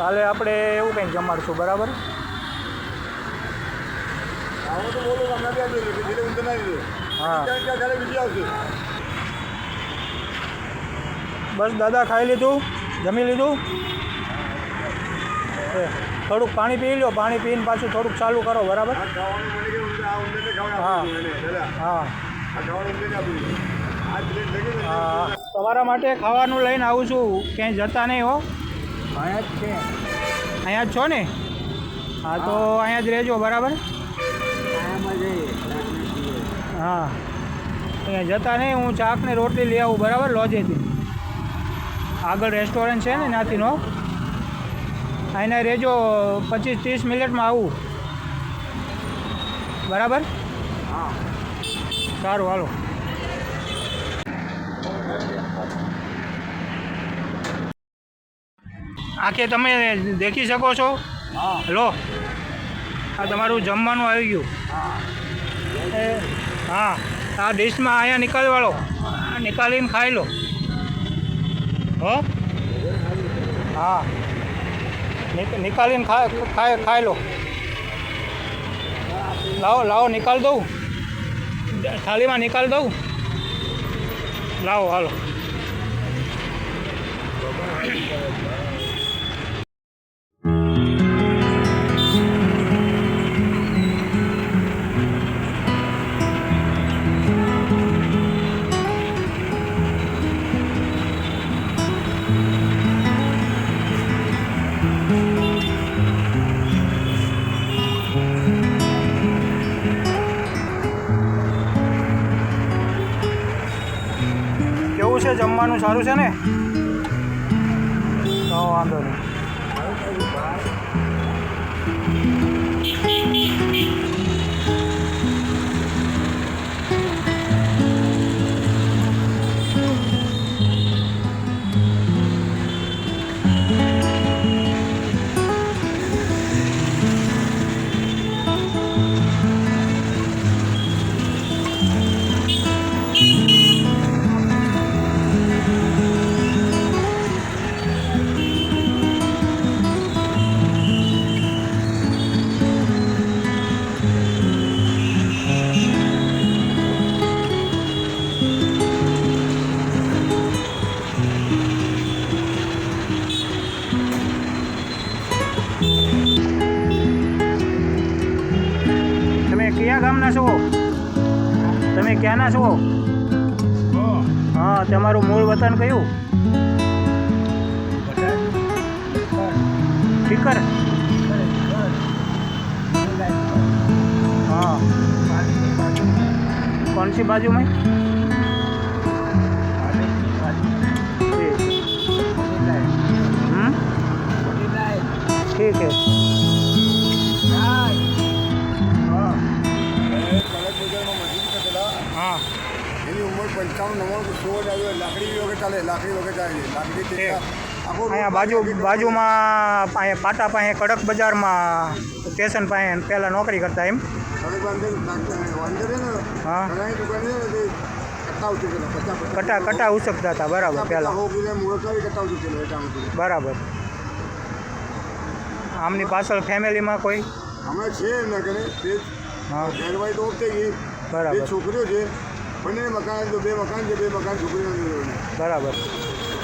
કાલે આપણે એવું કંઈક જમાડશું બરાબર? બસ દાદા ખાઈ લીધું જમી લીધું. થોડુંક પાણી પી લો પાણી પીને પાછું થોડુંક ચાલુ કરો બરાબર? હા. હા. તમારા માટે ખાવાનું લઈને આવું છું ક્યાંય જતા નહીં હો. અહીંયા જ છે. અહીંયા જ છો ને? હા તો અહીંયા જ રહેજો બરાબર? હા. અહીંયા જતા નહીં હું ચાક ને રોટલી લઈ આવું બરાબર? લોજેથી. આગળ રેસ્ટોરન્ટ છે ને ત્યાંથી નો રહેજો પચીસ ત્રીસ મિનિટમાં આવું. બરાબર? હા. સારું હાલો. આખે તમે દેખી શકો છો? હા. લો. આ તમારું જમવાનું આવી ગયું. હા. હા. આ ડીશમાં અહીંયા નીકાળવાળો. નીકાળીને ખાઈ લો. હો? હા. નીકાળીને ખાય ખાઈ લો. લાવો લાવો નિકાલ દઉં. થાળીમાં નિકાલ દઉં. લાવો હાલો. સારું છે ને? તો વાંધો નહીં. તમે ક્યાંના છો હા તમારું મૂળ વતન કયું ઠીકર हाँ कौन सी बाजू में ठीक हम्म ठीक है પંચાવન નવ્વાણું સો આવ્યો. લાકડી વગર ચાલે લાકડી વગર ચાલે લાકડી અહીંયા બાજુ બાજુમાં અહીંયા પાટા પાસે કડક બજારમાં સ્ટેશન પાસે પહેલાં નોકરી કરતા એમ. હા. કટા કટા ઉચકતા હતા બરાબર પહેલાં. બરાબર. આમની પાછળ ફેમિલીમાં કોઈ? હમણાં છે એમના ઘરે. બરાબર. છોકરીઓ છે. બંને મકાન બે મકાન છે બે મકાન છોકરીઓ નથી બરાબર.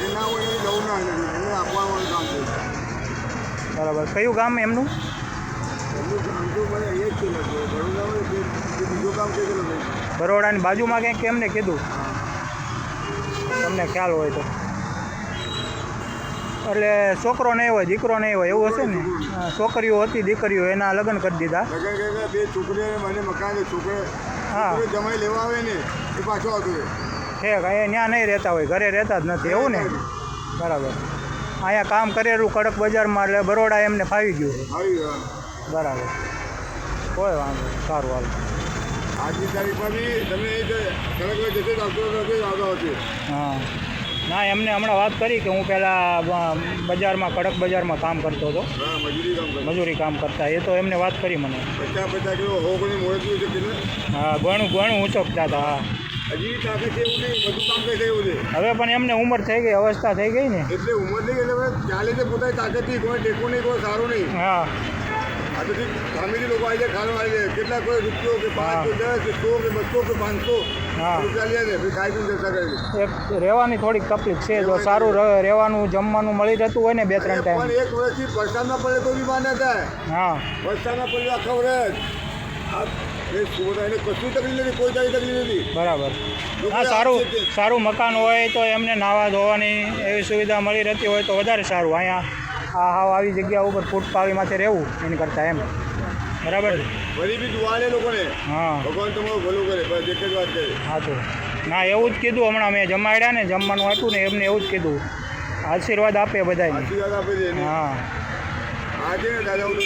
એ ના હોય એને જવું ના એને આપવાનું કામ છે. બરાબર. કયું ગામ એમનું? એમનું કામ તો મને એ જ છે બરોડામાં બીજું કામ છે બરોડાની બાજુમાં ક્યાંક કેમને કીધું. તમને ખ્યાલ હોય તો. એટલે છોકરો નહીં હોય દીકરો નહીં હોય એવું હશે ને? છોકરીઓ હતી દીકરીઓ એના લગ્ન કરી દીધા. બે છોકરીઓ મને મકાન છોકરે હા. જમાઈ લેવા આવે ને એ પાછો આવતો છે અહીંયા ત્યાં નહીં રહેતા હોય ઘરે રહેતા જ નથી એવું ને? બરાબર. અહીંયા કામ કરેલું કડક બજારમાં એટલે બરોડા એમને ફાવી ગયું બરાબર. કોઈ વાંધો. સારું હાલ. આજની તારીખમાં બી તમે કડક જશે આવતો આવતો હા. ના એમને હમણાં વાત કરી કે હું પહેલાં બજારમાં કડક બજારમાં કામ કરતો હતો. હા મજૂરી કામ મજૂરી કામ કરતા. એ તો એમને વાત કરી મને. હો ઘણું ઘણું ઊંચકતા હતા હા. તાકાત નહીં હવે પણ એમને ઉંમર થઈ ગઈ અવસ્થા થઈ ગઈ ને. એટલે ઉંમર નહીં એટલે હવે ચાલે છે પોતાની તાકાતથી કોઈ ટેકો નહીં કોઈ સારું નહીં. હા. આ લોકો આવી જાય ખાવા આવી જાય. કેટલા કોઈ રૂપિયો કે દસ કે સો કે બસો કે પાંચસો. રૂપિયા લે છે. ખાઈ પીને જલસા કરે રહેવાની થોડીક તકલીફ છે. જો સારું રહે- રહેવાનું જમવાનું મળી જતું હોય ને બે ત્રણ પણ ટાઈમ. એક વર્ષથી વરસાદમાં પડે તો બી માને થાય. હા. વરસાદમાં પડે આખા વર્ષ બરાબર. હા સારું સારું મકાન હોય તો એમને નાવા ધોવાની એવી સુવિધા મળી રહેતી હોય તો વધારે સારું. અહીંયા આ હાવ આવી જગ્યા ઉપર ફૂટપાવી માથે રહેવું એની કરતાં એમ. બરાબર વળી બી દુઆડે લોકોને હા. ભગવાન તમારું ભલું કરે બસ એક જ વાત કરે. સાચું ના એવું જ કીધું હમણાં મેં જમાડ્યા ને જમવાનું હતું ને એમને એવું જ કીધું. આશીર્વાદ આપે બધાને આશીર્વાદ આપે છે હા. આ છે ને દાદા હું.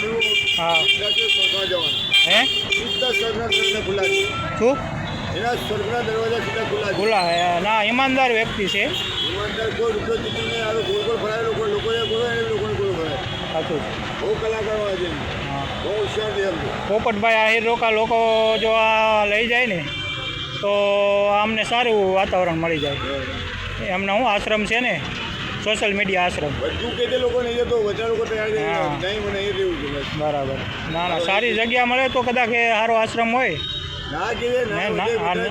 હા? હે સીધા દરવાજા ખુલ્લા છે. શું? એના સ્વર્ગના દરવાજા સીધા ખુલ્લા હે. ના ઈમાનદાર વ્યક્તિ છે. ઈમાનદાર કોઈ રૂપિયો નહીં. આવે લોકો એને લોકોને ગોળો ફરાય સાચું બહુ કલાકાર હા. બહુ હોશિયાર છે. પોપટભાઈ આહિર રોકા લોકો જો આ લઈ જાય ને તો આમને સારું વાતાવરણ મળી જાય. એમના હું આશ્રમ છે ને સોશિયલ મીડિયા આશ્રમ. બધું કે લોકો નહીં જતો બધા લોકો તૈયાર થઈ ગયા. હા. નહીં મને એ છે બરાબર. ના ના સારી જગ્યા મળે તો કદાચ એ સારો આશ્રમ હોય. ના ના ના, ના, ને.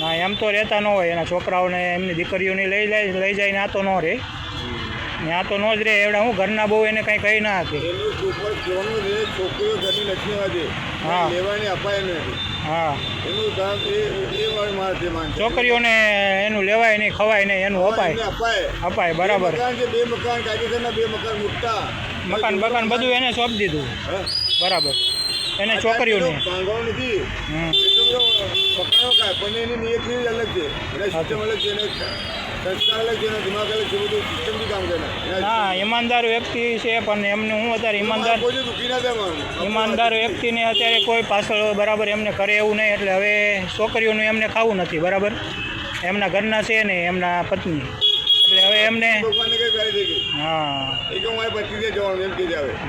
ના એમ તો રહેતા ન હોય એના છોકરાઓને એમની દીકરીઓને લઈ જાય લઈ જાય આ તો ન રહે. ત્યાં તો ન જ રહે એવડા હું ઘરના બહુ એને કંઈ કહી ના હતી એનું છે છોકરીઓ ઘરની લક્ષ્મી આવે હા. લેવાની અપાય નથી હા. એનું કામ એ એ વાર છે માન છોકરીઓને એનું લેવાય નહીં ખવાય નહીં એનું અપાય. અપાય. અપાય બરાબર. મકાન છે બે મકાન કાયદેસરના બે મકાન મોટા. મકાન બકાન બધું એને સોંપી દીધું. બરાબર. એને છોકરીઓને. નથી. બધો કાંઈ પણ એની નિયતની અલગ છે. એના સિસ્ટમ અલગ છે એને સંસ્કાર અલગ છે એના દિમાગ અલગ છે બધું સિસ્ટમથી કામ કરે હા ઈમાનદાર વ્યક્તિ છે પણ એમને હું અત્યારે ઈમાનદાર ઈમાનદાર વ્યક્તિને અત્યારે કોઈ પાછળ બરાબર એમને કરે એવું નહીં એટલે હવે છોકરીઓનું એમને ખાવું નથી બરાબર? એમના ઘરના છે ને એમના પત્ની. એટલે હવે એમને હા.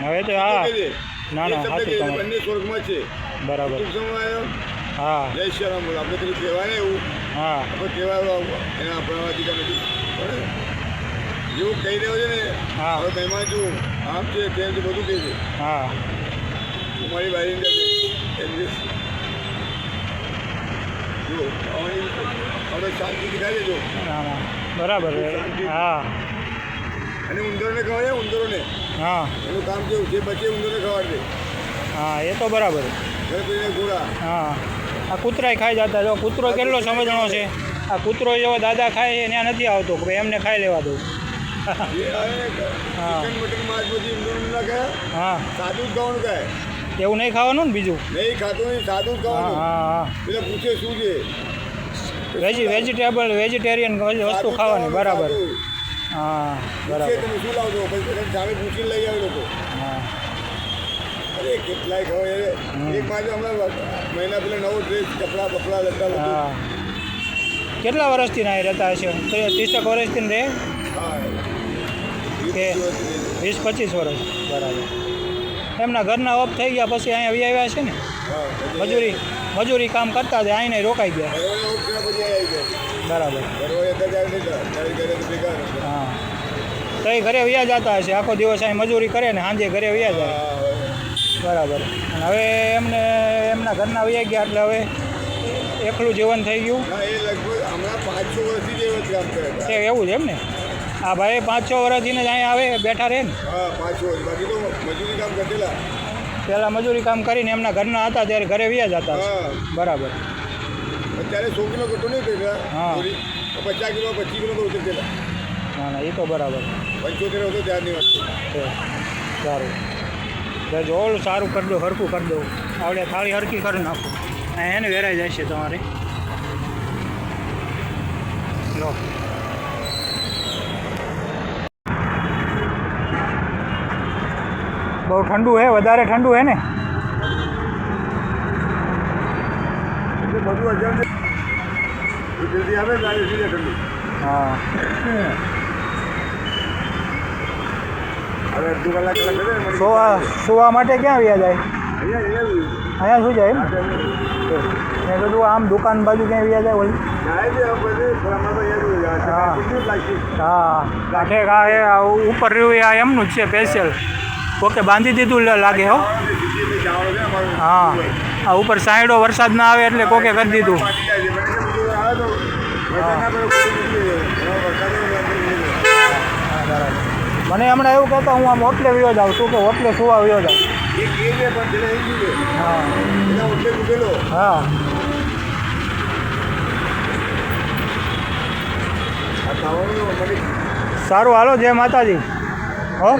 હવે. તો હા. ના, ના, સાચું. બંને સ્વર્ગમાં છે. બરાબર. હા. જય શ્રી રામ બોલો. આપણે પેલું કહેવાય ને એવું. હા. આપણે કહેવાય એના આપણા બરાબર? જેવું કહી રહ્યો છે ને હા. હવે તેમાં છું. આમ છે તેમ છે બધું કહે છે હા. મારી બારી અંદર છે. એમ છે. જો આવવાની આપણે શાંતિથી ખાઈ લેજો. ના ના બરાબર હા. અને ઉંદરોને ખવાડે ઉંદરોને. હા. એનું કામ કેવું? જે બચે ઉંદરોને ખવાડે હા એ તો બરાબર ગણપતિને ઘોડા. હા. આ કૂતરાય ખાઈ જતા જો કૂતરો કેટલો સમજણો છે. આ કૂતરો જેવો દાદા ખાય છે ત્યાં નથી આવતો કે એમને ખાઈ લેવા દઉં. હા. સાદું ખાવાનું ખાય. એવું નહીં ખાવાનું ને બીજું? નહીં ખાતું નહીં સાદું ખાવાનું. હા હા પૂછે શું છે? વેજી વેજીટેબલ વેજીટેરિયન વસ્તુ ખાવાની બરાબર. હા બરાબર. તમે શું લાવજો સામે પૂછીને લઈ આવ્યો લોકો. હા. અરે કેટલાય હોય હમ. એક બાજુ હમણાં મહિના પેલા નવો ડ્રેસ કપડાં બપડા લેતા હા. કેટલા વર્ષથી ના રહેતા હશે? ત્રીસેક વર્ષથી રહે કે વીસ પચીસ વર્ષ. બરાબર. એમના ઘરના ઓફ થઈ ગયા પછી અહીંયા આવી આવ્યા છે ને? મજૂરી મજૂરી કામ કરતા હતા અહીંને રોકાઈ ગયા. બરાબર. હા. તો એ ઘરે વ્યા જતા હશે. આખો દિવસ અહીં મજૂરી કરે ને સાંજે ઘરે વ્યા જાય. બરાબર. અને હવે એમને એમના ઘરના વયા ગયા એટલે હવે એકલું જીવન થઈ ગયું. એવું છે એમ ને? આ ભાઈ પાંચ છ વર્ષથી ને જ અહીંયા આવે બેઠા રહે ને? હા પહેલાં મજૂરી કામ કરીને એમના ઘરના હતા ત્યારે ઘરે વ્યા જતા હા. બરાબર. અત્યારે સો કિલો ઘટો નહીં હા. પચાસ કિલો પચીસ કિલો તો ઉતરતેલા ના ના એ તો બરાબર. પંચોતેર હતો ત્યારની વાત સારું. જોલ સારું કરી દો હરખું કરી દો આવડે થાળી હરખી કરી નાખો. એને વેરાઈ જાય છે તમારે. લો. બહુ ઠંડુ હે વધારે ઠંડુ હે ને? હા હવે અડધો કલાક કલાક કરે ને મળી સુવા સુવા માટે ક્યાં વ્યા જાય? અહીંયા શું જાય એમ? મેં કીધું આમ દુકાન બાજુ ક્યાં વ્યા જાય ઓલી? હા. કાંઠે આ ઉપર રહ્યું આ એમનું જ છે સ્પેશિયલ ઓકે બાંધી દીધું લાગે હો. હા. આ ઉપર સાઈડો વરસાદ ના આવે એટલે કોકે કરી દીધું. મને હમણાં એવું કહેતા હું આમ હોટલે વ્યો જાઉં છું કે હોટલે સુવા વ્યો જાઉં. હા. સારું હાલો જય માતાજી. હો.